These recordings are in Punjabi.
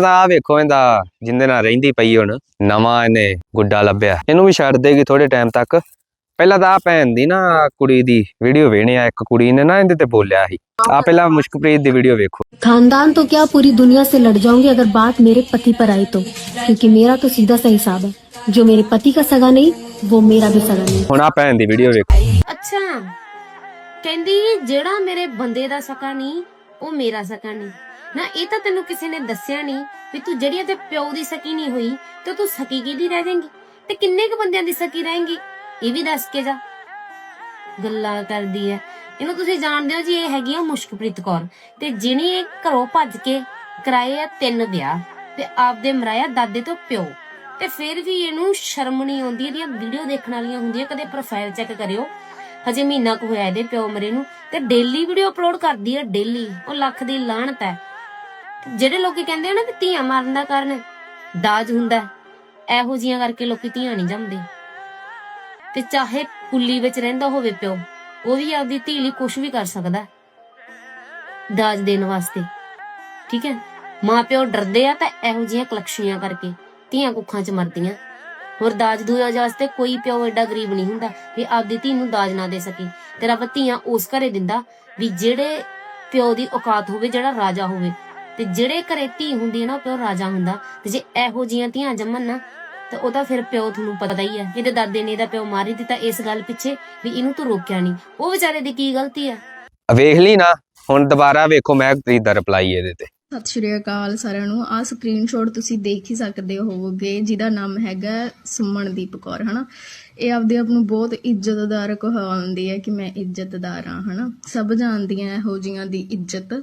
ਤਾਂ ਆ ਵੇਖੋ ਇਹਦਾ ਜਿੰਦੇ ਨਾਲ ਰਹਿੰਦੀ ਪਈ ਹੁਣ ਨਵਾਂ ਇਹਨੇ ਗੁੱਡਾ ਲੱਭਿਆ ਇਹਨੂੰ ਵੀ ਛੱਡ ਦੇਗੀ ਥੋੜੇ ਟਾਈਮ ਤੱਕ ਪਹਿਲਾਂ ਤਾਂ ਆ ਭੈਣ ਦੀ ਨਾ ਕੁੜੀ ਦੀ ਵੀਡੀਓ ਵੇਣੇ ਆ ਇੱਕ ਕੁੜੀ ਨੇ ਨਾ ਇਹਦੇ ਤੇ ਬੋਲਿਆ ਸੀ ਆ ਪਹਿਲਾਂ ਮੁਸ਼ਕਪ੍ਰੀਤ ਦੀ ਵੀਡੀਓ ਵੇਖੋ खानदान तो क्या पूरी दुनिया से लड़ जाऊंगी अगर बात मेरे पति पर आई तो क्योंकि मेरा तो सीधा सा हिसाब है जो मेरे पति का सगा नहीं वो मेरा भी सगा नहीं ਹੁਣ ਆ ਭੈਣ ਦੀ ਵੀਡੀਓ ਵੇਖੋ ਅੱਛਾ ਕਹਿੰਦੀ ਜਿਹੜਾ ਮੇਰੇ ਬੰਦੇ ਦਾ ਸਕਾ ਨਹੀਂ ਉਹ ਮੇਰਾ ਸਕਾ ਨਹੀਂ ਨਾ, ਇਹ ਤਾਂ ਤੈਨੂੰ ਕਿਸੇ ਨੇ ਦੱਸਿਆ ਨਹੀਂ ਵੀ ਤੂੰ ਜਿਹੜੀਆਂ ਤੇ ਪਿਓ ਦੀ ਸਕੀ ਨਹੀਂ ਹੋਈ, ਤੇ ਤੂੰ ਸਕੀ ਕਿਹਦੀ ਰਹਿ ਜਾਏਂਗੀ? ਤੇ ਕਿੰਨੇ ਕੁ ਬੰਦਿਆਂ ਦੀ ਸਕੀ ਰਹੇਂਗੀ? ਇਹ ਵੀ ਦੱਸ ਕੇ ਜਾ। ਗੱਲਾਂ ਕਰਦੀ ਐ। ਇਹਨੂੰ ਤੁਸੀਂ ਜਾਣਦੇ ਹੋ ਜੀ, ਇਹ ਹੈਗੀ ਆ ਮੁਸ਼ਕਪ੍ਰੀਤ ਕੌਰ। ਤੇ ਜਿਹਨੇ ਇਹ ਘਰੋਂ ਭੱਜ ਕੇ ਕਰਾਏ ਆ ਤਿੰਨ ਵਿਆਹ, ਤੇ ਆਪਦੇ ਮਰਾਇਆ ਦਾਦੇ ਤੋਂ ਪਿਓ। ਤੇ ਫਿਰ ਵੀ ਇਹਨੂੰ ਸ਼ਰਮ ਨਹੀਂ ਆਉਂਦੀ, ਇਹਦੀਆਂ ਵੀਡੀਓ ਦੇਖਣ ਵਾਲੀਆਂ ਹੁੰਦੀਆਂ, ਕਦੇ ਪ੍ਰੋਫਾਈਲ ਚੈੱਕ ਕਰਿਓ। ਹਜੇ ਮਹੀਨਾ ਕੁ ਹੋਇਆ ਇਹਦੇ ਪਿਓ ਮਰੇ ਨੂੰ। ਤੇ ਡੇਲੀ ਵੀਡੀਓ ਅਪਲੋਡ ਕਰਦੀ ਹੈ ਡੇਲੀ ਉਹ ਲੱਖ ਦੀ ਲਾਹਣਤ ਹੈ ਜਿਹੜੇ ਲੋਕੀ ਕਹਿੰਦੇ ਆ ਨਾ ਕਿ ਧੀਆਂ ਮਾਰਨ ਦਾ ਕਾਰਨ ਦਾਜ ਹੁੰਦਾ ਇਹੋ ਜੀਆਂ ਕਰਕੇ ਲੋਕੀ ਧੀਆਂ ਨਹੀਂ ਜੰਮਦੇ। ਤੇ ਚਾਹੇ ਕੁੱਲੀ ਵਿੱਚ ਰਹਿੰਦਾ ਹੋਵੇ ਪਿਓ, ਉਹ ਵੀ ਆਪਦੀ ਧੀ ਲਈ ਕੁਝ ਵੀ ਕਰ ਸਕਦਾ ਦਾਜ ਦੇਣ ਵਾਸਤੇ। ਠੀਕ ਹੈ? ਮਾਂ ਪਿਓ ਡਰਦੇ ਆ ਤਾਂ ਇਹੋ ਜੀਆਂ ਕਲਕਸ਼ੀਆਂ ਕਰਕੇ ਧੀਆਂ ਕੁੱਖਾਂ 'ਚ ਮਰਦੀਆਂ। ਹੋਰ ਦਾਜ ਦੂਜ ਵਾਸਤੇ ਕੋਈ ਪਿਓ ਐਡਾ ਗਰੀਬ ਨਹੀਂ ਹੁੰਦਾ ਵੀ ਆਪਦੀ ਧੀ ਨੂੰ ਦਾਜ ਨਾ ਦੇ ਸਕੇ। ਤੇਰਾ ਰੱਬ ਧੀਆਂ ਉਸ ਘਰੇ ਦਿੰਦਾ ਵੀ ਜਿਹੜੇ ਪਿਓ ਦੀ ਔਕਾਤ ਹੋਵੇ, ਜਿਹੜਾ ਰਾਜਾ ਹੋਵੇ ਤੇ ਜਿਹੜੇ ਘਰੇ ਧੀ ਹੁੰਦੀ ਹੈ ਨਾ ਉਹ ਪਿਓ ਰਾਜਾ ਹੁੰਦਾ। ਤੇ ਜੇ ਇਹੋ ਜੀਆਂ ਧੀਆਂ ਜੰਮਣ ਨਾ ਤਾਂ ਉਹਦਾ ਫਿਰ ਪਿਓ ਤੁਹਾਨੂੰ ਪਤਾ ਹੀ ਹੈ। ਇਹਦੇ ਦਾਦੇ ਨੇ ਇਹਦਾ ਪਿਓ ਮਾਰ ਹੀ ਦਿੱਤਾ ਇਸ ਗੱਲ ਪਿੱਛੇ ਵੀ ਇਹਨੂੰ ਤੂੰ ਰੋਕਿਆ ਨਹੀਂ। ਉਹ ਵਿਚਾਰੇ ਦੀ ਕੀ ਗਲਤੀ ਹੈ? ਵੇਖ ਲਈ ਨਾ ਹੁਣ ਦੁਬਾਰਾ ਵੇਖੋ ਮਹਿਕਪ੍ਰੀਤ ਦਾ ਰਿਪਲਾਈ ਇਹਦੇ ਤੇ। ਸਤਿ ਸ਼੍ਰੀ ਅਕਾਲ ਸਾਰਿਆਂ ਨੂੰ। ਆਹ ਸਕਰੀਨਸ਼ਾਟ ਤੁਸੀਂ ਦੇਖ ਹੀ ਸਕਦੇ ਹੋਵੋਗੇ ਜਿਹਦਾ ਨਾਮ ਹੈਗਾ ਸੁਮਨਦੀਪ ਕੌਰ ਹਨਾ? ਇਹ ਆਪਦੇ ਆਪ ਨੂੰ ਬਹੁਤ ਇੱਜ਼ਤਦਾਰ ਕਹਾਉਂਦੀ ਹੈ ਕਿ ਮੈਂ ਇੱਜ਼ਤਦਾਰ ਹਾਂ, ਹਨਾ? ਸਭ ਜਾਣਦੀਆਂ ਇਹੋ ਜੀਆਂ ਦੀ ਇੱਜ਼ਤ,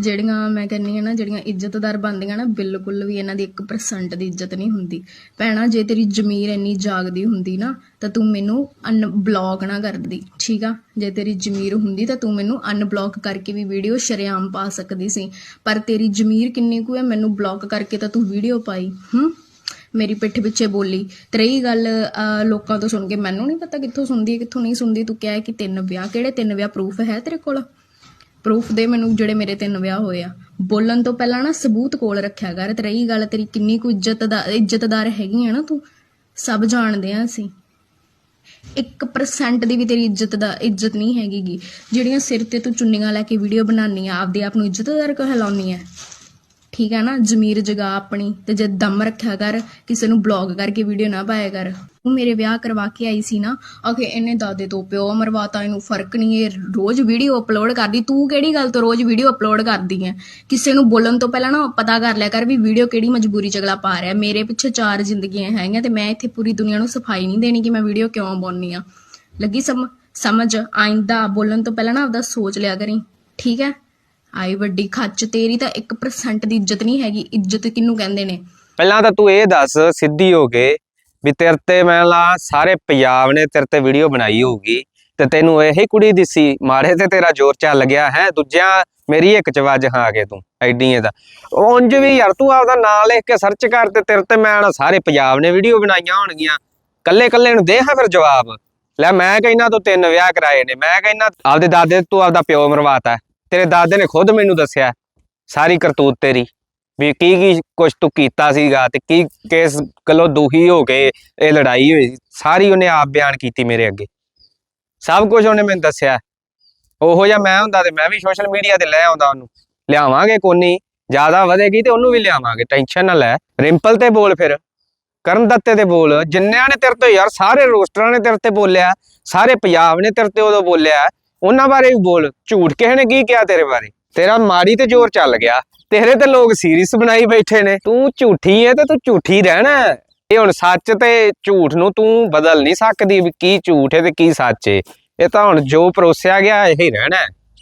ਜਿਹੜੀਆਂ ਮੈਂ ਕਹਿੰਨੀ ਆ ਨਾ, ਜਿਹੜੀਆਂ ਇੱਜ਼ਤਦਾਰ ਬਣਦੀਆਂ ਨਾ, ਬਿਲਕੁਲ ਵੀ ਇਹਨਾਂ ਦੀ 1% ਦੀ ਇੱਜ਼ਤ ਨਹੀਂ ਹੁੰਦੀ। ਭੈਣਾ, ਜੇ ਤੇਰੀ ਜ਼ਮੀਰ ਇੰਨੀ ਜਾਗਦੀ ਹੁੰਦੀ ਨਾ, ਤਾਂ ਤੂੰ ਮੈਨੂੰ ਅਨਬਲੌਕ ਨਾ ਕਰਦੀ, ਠੀਕ ਆ? ਜੇ ਤੇਰੀ ਜ਼ਮੀਰ ਹੁੰਦੀ, ਤਾਂ ਤੂੰ ਮੈਨੂੰ ਅਨਬਲੌਕ ਕਰਕੇ ਵੀ ਵੀਡੀਓ ਸ਼ਰੇਆਮ ਪਾ ਸਕਦੀ ਸੀ। ਪਰ ਤੇਰੀ ਜ਼ਮੀਰ ਕਿੰਨੀ ਕੁ ਹੈ, ਮੈਨੂੰ ਬਲੌਕ ਕਰਕੇ ਤਾਂ ਤੂੰ ਵੀਡੀਓ ਪਾਈ, ਹੂੰ? ਮੇਰੀ ਪਿੱਠ ਪਿੱਛੇ ਬੋਲੀ। ਤੇ ਰਹੀ ਗੱਲ ਲੋਕਾਂ ਤੋਂ ਸੁਣ ਕੇ, ਮੈਨੂੰ ਨਹੀਂ ਪਤਾ ਕਿੱਥੋਂ ਸੁਣਦੀ ਹੈ, ਕਿੱਥੋਂ ਨਹੀਂ ਸੁਣਦੀ। ਤੂੰ ਕਿਹਾ ਕਿ ਤਿੰਨ ਵਿਆਹ, ਕਿਹੜੇ ਤਿੰਨ ਵਿਆਹ? ਪ੍ਰੂਫ ਹੈ ਤੇਰੇ ਕੋਲ? ਪ੍ਰੂਫ ਦੇ ਮੈਨੂੰ ਜਿਹੜੇ ਮੇਰੇ ਤਿੰਨ ਵਿਆਹ ਹੋਏ ਆ। ਬੋਲਣ ਤੋਂ ਪਹਿਲਾਂ ਨਾ ਸਬੂਤ ਕੋਲ ਰੱਖਿਆ ਕਰ। ਤੇ ਰਹੀ ਗੱਲ, ਤੇਰੀ ਕਿੰਨੀ ਕੁ ਇੱਜ਼ਤ ਦਾ ਇੱਜ਼ਤਦਾਰ ਹੈਗੀ ਆ ਨਾ ਤੂੰ। ਸਭ ਜਾਣਦੇ ਆ ਅਸੀਂ। 1% ਦੀ ਵੀ ਤੇਰੀ ਇੱਜ਼ਤ ਦਾ ਇੱਜ਼ਤ ਨਹੀਂ ਹੈਗੀਗੀ। ਜਿਹੜੀਆਂ ਸਿਰ ਤੇ ਤੂੰ ਚੁੰਨੀਆਂ ਲੈ ਕੇ ਵੀਡੀਓ ਬਣਾਉਣੀ ਆ, ਆਪਦੇ ਆਪ ਨੂੰ ਇੱਜ਼ਤਦਾਰ ਕਹਿਲਾਉਣੀ ਆ। ਠੀਕ ਹੈ ਨਾ? ਜ਼ਮੀਰ ਜਗਾ ਆਪਣੀ ਤੇ ਜੇ ਦਮ ਰੱਖਿਆ ਕਰ, ਕਿਸੇ ਨੂੰ ਬਲੌਗ ਕਰਕੇ ਵੀਡੀਓ ਨਾ ਪਾਇਆ ਕਰ। ਉਹ ਮੇਰੇ ਵਿਆਹ ਕਰਵਾ ਕੇ ਆਈ ਸੀ ਨਾ, ਆਖੇ ਇਹਨੇ ਦਾਦੇ ਤੋਂ ਪਿਓ ਮਰਵਾਤਾ, ਇਹਨੂੰ ਫ਼ਰਕ ਨਹੀਂ, ਇਹ ਰੋਜ਼ ਵੀਡੀਓ ਅਪਲੋਡ ਕਰਦੀ। ਤੂੰ ਕਿਹੜੀ ਗੱਲ ਤੋਂ ਰੋਜ਼ ਵੀਡੀਓ ਅਪਲੋਡ ਕਰਦੀ ਹੈ ਕਿਸੇ ਨੂੰ ਬੋਲਣ ਤੋਂ ਪਹਿਲਾਂ ਨਾ ਪਤਾ ਕਰ ਲਿਆ ਕਰ ਵੀ ਵੀਡੀਓ ਕਿਹੜੀ ਮਜਬੂਰੀ ਚ ਅਗਲਾ ਪਾ ਰਿਹਾ। ਮੇਰੇ ਪਿੱਛੇ ਚਾਰ ਜ਼ਿੰਦਗੀਆਂ ਹੈਗੀਆਂ ਤੇ ਮੈਂ ਇੱਥੇ ਪੂਰੀ ਦੁਨੀਆ ਨੂੰ ਸਫ਼ਾਈ ਨਹੀਂ ਦੇਣੀ ਕਿ ਮੈਂ ਵੀਡੀਓ ਕਿਉਂ ਪਾਉਣੀ ਆ। ਲੱਗੀ ਸਮ, ਸਮਝ, ਆਇੰਦਾ, ਬੋਲਣ ਤੋਂ ਪਹਿਲਾਂ ਨਾ ਆਪਦਾ ਸੋਚ ਲਿਆ ਕਰੀ। ਠੀਕ ਹੈ ਆਈ ਵੱਡੀ ਖੱਚ, ਤੇਰੀ ਤਾਂ 1% ਦੀ ਇੱਜ਼ਤ ਨਹੀਂ ਹੈਗੀ, ਇੱਜ਼ਤ ਕਿਹਨੂੰ ਕਹਿੰਦੇ ਨੇ? ਪਹਿਲਾਂ ਤਾਂ ਤੂੰ ਇਹ ਦੱਸ, ਸਿੱਧੀ ਹੋ ਕੇ, ਵੀ ਤੇਰੇ ਤੇ ਮੈਂ ਲਾ, ਸਾਰੇ ਪੰਜਾਬ ਨੇ ਤੇਰੇ ਤੇ ਵੀਡੀਓ ਬਣਾਈ ਹੋਊਗੀ, ਤੇ ਤੈਨੂੰ ਇਹੀ ਕੁੜੀ ਦਿਸੀ, ਮਾੜੇ ਤੇ ਤੇਰਾ ਜ਼ੋਰ ਚੱਲ ਗਿਆ, ਹੈ, ਦੂਜਿਆਂ ਮੇਰੀ ਇੱਕ ਚ ਵੱਜ ਕੇ ਤੂੰ, ਐਡੀ ਇਹਦਾ ਉਂਝ ਵੀ ਯਾਰ, ਤੂੰ ਆਪਦਾ ਨਾਂ ਲਿਖ ਕੇ ਸਰਚ ਕਰ ਤੇ ਤੇਰੇ ਤੇ ਮੈਂ ਸਾਰੇ ਪੰਜਾਬ ਨੇ ਵੀਡੀਓ ਬਣਾਈਆਂ ਹੋਣਗੀਆਂ। ਕੱਲੇ ਕੱਲੇ ਨੂੰ ਦੇ ਹਾਂ ਫਿਰ ਜਵਾਬ। ਲੈ, ਮੈਂ ਕਹਿੰਦਾ ਤੂੰ ਤਿੰਨ ਵਿਆਹ ਕਰਾਏ ਨੇ, ਮੈਂ ਕਹਿੰਦਾ ਆਪਦੇ ਦਾਦੇ ਤੂੰ ਆਪਦਾ ਪਿਓ ਮਰਵਾਤਾ। ਤੇਰੇ ਦਾਦੇ ਨੇ ਖੁਦ ਮੈਨੂੰ ਦੱਸਿਆ ਸਾਰੀ ਕਰਤੂਤ ਤੇਰੀ, ਵੀ ਕੀ ਕੀ ਕੁਛ ਤੂੰ ਕੀਤਾ ਸੀਗਾ ਤੇ ਕੀ ਕਿਸ ਗੱਲੋਂ ਦੁਖੀ ਹੋ ਕੇ ਇਹ ਲੜਾਈ ਹੋਈ ਸੀ। ਸਾਰੀ ਉਹਨੇ ਆਪ ਬਿਆਨ ਕੀਤੀ ਮੇਰੇ ਅੱਗੇ। ਸਭ ਕੁਝ ਉਹਨੇ ਮੈਨੂੰ ਦੱਸਿਆ ਉਹੋ ਜਿਹਾ ਮੈਂ ਹੁੰਦਾ ਤੇ ਮੈਂ ਵੀ ਸੋਸ਼ਲ ਮੀਡੀਆ ਤੇ ਲੈ ਆਉਂਦਾ ਉਹਨੂੰ। ਲਿਆਵਾਂਗੇ ਕੋਨੀ, ਜ਼ਿਆਦਾ ਵਧੇਗੀ ਤੇ ਉਹਨੂੰ ਵੀ ਲਿਆਵਾਂਗੇ ਟੈਨਸ਼ਨ ਨਾ ਲੈ। ਰਿੰਪਲ ਤੇ ਬੋਲ ਫਿਰ ਕਰਨ ਦੱਤੇ ਤੇ ਬੋਲ, ਜਿੰਨਿਆਂ ਨੇ ਤੇਰੇ ਤੇ ਯਾਰ ਸਾਰੇ ਰੋਸਟਰਾਂ ਨੇ ਤੇਰੇ ਤੇ ਬੋਲਿਆ, ਸਾਰੇ ਪੰਜਾਬ ਨੇ ਤੇਰੇ ਤੇ ਉਦੋਂ ਬੋਲਿਆ ਉਹਨਾਂ ਬਾਰੇ ਵੀ ਬੋਲ। ਝੂਠ ਕਿਸੇ ਨੇ ਕੀ ਕਿਹਾ ਤੇਰੇ ਬਾਰੇ? ਤੇਰਾ ਮਾੜੀ ਤੇ ਜ਼ੋਰ ਚੱਲ ਗਿਆ। ਤੇਰੇ ਤੇ ਲੋਕ ਸੀਰੀਅਸ ਬਣਾਈ ਬੈਠੇ ਨੇ। ਤੂੰ ਝੂਠੀ ਹੈ ਤੇ ਤੂੰ ਝੂਠੀ ਰਹਿਣਾ ਇਹ ਹੁਣ ਸੱਚ ਤੇ ਝੂਠ ਨੂੰ ਤੂੰ ਬਦਲ ਨਹੀਂ ਸਕਦੀ ਵੀ ਕੀ ਝੂਠ ਹੈ ਤੇ ਕੀ ਸੱਚ ਹੈ ਇਹ ਤਾਂ ਹੁਣ ਜੋ ਪਰੋਸਿਆ ਗਿਆ ਇਹ ਹੀ ਰਹਿਣਾ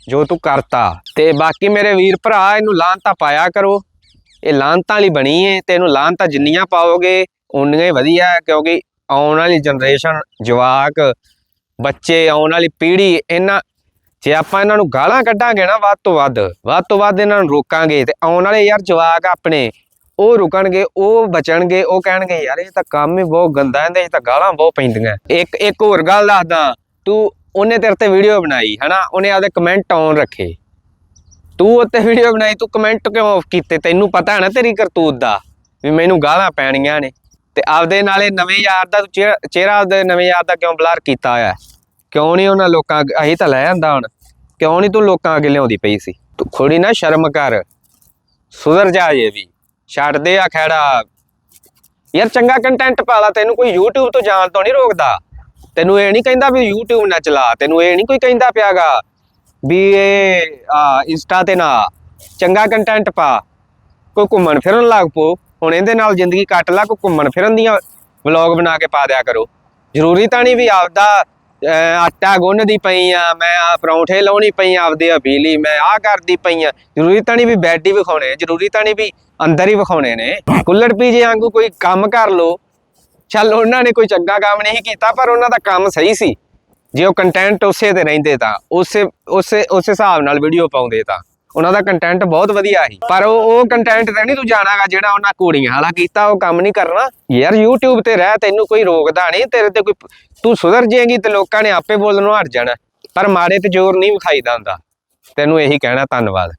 ਜੋ ਤੂੰ ਕਰਤਾ। ਤੇ ਬਾਕੀ ਮੇਰੇ ਵੀਰ ਭਰਾ, ਇਹਨੂੰ ਲਾਂਤਾ ਪਾਇਆ ਕਰੋ। ਇਹ ਲਾਂਤਾਂ ਵਾਲੀ ਬਣੀ ਏ ਤੇ ਇਹਨੂੰ ਲਾਂਤਾਂ ਜਿੰਨੀਆਂ ਪਾਓਗੇ ਉਨੀਆਂ ਹੀ ਵਧੀਆ ਕਿਉਂਕਿ ਆਉਣ ਵਾਲੀ ਜਨਰੇਸ਼ਨ ਜਵਾਕ ਬੱਚੇ ਆਉਣ ਵਾਲੀ ਪੀੜ੍ਹੀ ਇਹਨਾਂ, ਜੇ ਆਪਾਂ ਇਹਨਾਂ ਨੂੰ ਗਾਲਾਂ ਕੱਢਾਂਗੇ ਨਾ ਵੱਧ ਤੋਂ ਵੱਧ ਵੱਧ ਤੋਂ ਵੱਧ ਇਹਨਾਂ ਨੂੰ ਰੋਕਾਂਗੇ ਤੇ ਆਉਣ ਵਾਲੇ ਯਾਰ ਜਵਾਕ ਆਪਣੇ, ਉਹ ਰੁਕਣਗੇ, ਉਹ ਬਚਣਗੇ, ਉਹ ਕਹਿਣਗੇ, ਯਾਰ ਇਹ ਤਾਂ ਕੰਮ ਹੀ ਬਹੁਤ ਗੰਦਾ ਹੈ, ਇਹਦੇ ਤਾਂ ਗਾਲਾਂ ਬਹੁਤ ਪੈਂਦੀਆਂ ਇੱਕ ਇੱਕ ਹੋਰ ਗੱਲ ਦੱਸਦਾ, ਤੂੰ ਉਹਨੇ ਤੇਰੇ ਤੇ ਵੀਡੀਓ ਬਣਾਈ, ਹਨਾ? ਉਹਨੇ ਆਪਦੇ ਕਮੈਂਟ ਆਨ ਰੱਖੇ। ਤੂੰ ਉੱਤੇ ਵੀਡੀਓ ਬਣਾਈ, ਤੂੰ ਕਮੈਂਟ ਕਿਉਂ ਆਫ ਕੀਤੇ? ਤੈਨੂੰ ਪਤਾ ਹੈ ਨਾ ਤੇਰੀ ਕਰਤੂਤ ਦਾ, ਵੀ ਮੈਨੂੰ ਗਾਲਾਂ ਪੈਣੀਆਂ ਨੇ। ਤੇ ਆਪਦੇ ਨਾਲੇ ਨਵੇਂ ਯਾਰ ਦਾ ਚਿਹਰਾ- ਆਪਦੇ ਨਵੇਂ ਯਾਰ ਦਾ ਕਿਉਂ ਬਲਰ ਕੀਤਾ ਹੋਇਆ ਕਿਉਂ ਨਹੀਂ ਉਹਨਾਂ ਲੋਕਾਂ ਅੱਗੇ- ਤਾਂ ਲੈ ਆਂਦਾ ਹੁਣ। ਕਿਉਂ ਨਹੀਂ ਤੂੰ ਲੋਕਾਂ ਅੱਗੇ ਲਿਆਉਂਦੀ ਪਈ ਸੀ? ਤੂੰ ਥੋੜੀ ਨਾ ਸ਼ਰਮ ਕਰ। ਸੁਧਰ ਜਾ ਇਹ ਵੀ। ਛੱਡ ਦੇ ਆ ਖੈੜਾ ਯਾਰ ਚੰਗਾ ਕੰਟੈਂਟ ਪਾ ਲਾ, ਤੈਨੂੰ ਕੋਈ YouTube ਤੋਂ ਜਾਣ ਤੋਂ ਨਹੀਂ ਰੋਕਦਾ। ਤੈਨੂੰ ਇਹ ਨਹੀਂ ਕਹਿੰਦਾ ਵੀ YouTube ਨਾ ਚਲਾ। ਤੈਨੂੰ ਇਹ ਨਹੀਂ ਕੋਈ ਕਹਿੰਦਾ ਪਿਆਗਾ ਵੀ ਇਹ, ਆ ਇੰਸਟਾ ਤੇ ਨਾ। ਚੰਗਾ ਕੰਟੈਂਟ ਪਾ। ਕੋਈ ਘੁੰਮਣ ਫਿਰਨ ਲੱਗ ਪੋ ਹੁਣ ਇਹਦੇ ਨਾਲ ਜ਼ਿੰਦਗੀ ਕੱਟ ਲਾ, ਕੋਈ ਘੁੰਮਣ ਫਿਰਨ ਦੀਆਂ ਵਲੌਗ ਬਣਾ ਕੇ ਪਾ ਦਿਆ ਕਰੋ। ਜ਼ਰੂਰੀ ਤਾਂ ਨਹੀਂ ਵੀ ਆਪਦਾ ਆਟਾ ਗੁੰਨਦੀ ਪਈ ਆ, ਮੈਂ ਆ ਪਰੌਂਠੇ ਲਾਉਣੀ ਪਈ ਆਪਦੇ ਹਵੇਲੀ ਮੈਂ ਆ ਕਰਦੀ ਪਈ ਆ। ਜ਼ਰੂਰੀ ਤਾਂ ਨਹੀਂ ਵੀ ਬੈੱਡ ਹੀ ਵਿਖਾਉਣੇ, ਜ਼ਰੂਰੀ ਤਾਂ ਨਹੀਂ ਵੀ ਅੰਦਰ ਹੀ ਵਿਖਾਉਣੇ ਨੇ। ਕੁੱਲੜ ਪੀਜੇ ਵਾਂਗੂ ਕੋਈ ਕੰਮ ਕਰ ਲੋ। ਚੱਲ ਉਹਨਾਂ ਨੇ ਕੋਈ ਚੰਗਾ ਕੰਮ ਨਹੀਂ ਕੀਤਾ, ਪਰ ਉਹਨਾਂ ਦਾ ਕੰਮ ਸਹੀ ਸੀ। ਜੇ ਉਹ ਕੰਟੈਂਟ ਉਸੇ ਤੇ ਰਹਿੰਦੇ ਤਾਂ, ਉਸੇ ਉਸੇ, ਉਸ ਹਿਸਾਬ ਨਾਲ ਵੀਡੀਓ ਪਾਉਂਦੇ ਤਾਂ। ਉਹਨਾਂ ਦਾ ਕੰਟੈਂਟ ਬਹੁਤ ਵਧੀਆ ਸੀ। ਪਰ ਉਹ ਉਹ ਕੰਟੈਂਟ ਤੇ ਨਹੀਂ ਤੂੰ ਜਾਣਾਗਾ ਜਿਹੜਾ ਉਹਨਾਂ ਕੁੜੀਆਂ ਵਾਲਾ ਕੀਤਾ, ਉਹ ਕੰਮ ਨਹੀਂ ਕਰਨਾ। ਯਾਰ YouTube ਤੇ ਰਹਿ, ਤੈਨੂੰ ਕੋਈ ਰੋਕਦਾ ਨਹੀਂ, ਤੇਰੇ ਤੇ ਕੋਈ ਤੂੰ ਸੁਧਰ ਜਾਏਂਗੀ ਤੇ ਲੋਕਾਂ ਨੇ ਆਪੇ ਬੋਲਣੋਂ ਹਟ ਜਾਣਾ। ਪਰ ਮਾੜੇ ਤੇ ਜ਼ੋਰ ਨਹੀਂ ਵਿਖਾਈਦਾ ਹੁੰਦਾ। ਤੈਨੂੰ ਇਹੀ ਕਹਿਣਾ, ਧੰਨਵਾਦ।